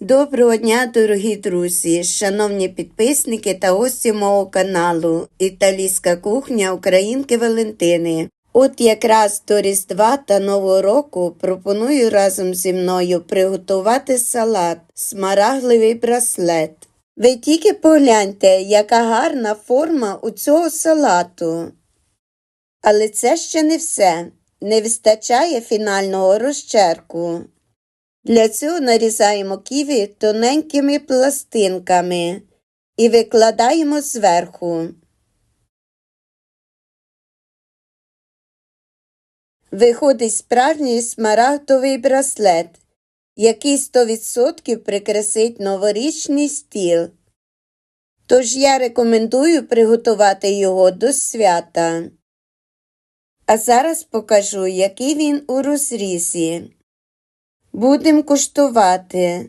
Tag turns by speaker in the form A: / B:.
A: Доброго дня, дорогі друзі, шановні підписники та гості мого каналу Італійська кухня Українки Валентини. От якраз до Різдва та Нового року пропоную разом зі мною приготувати салат смарагливий браслет. Ви тільки погляньте, яка гарна форма у цього салату. Але це ще не все. Не вистачає фінального розчерку. Для цього нарізаємо ківі тоненькими пластинками і викладаємо зверху. Виходить справжній смарагдовий браслет, який 100% прикрасить новорічний стіл. Тож я рекомендую приготувати його до свята. А зараз покажу, який він у розрізі. Будемо куштувати.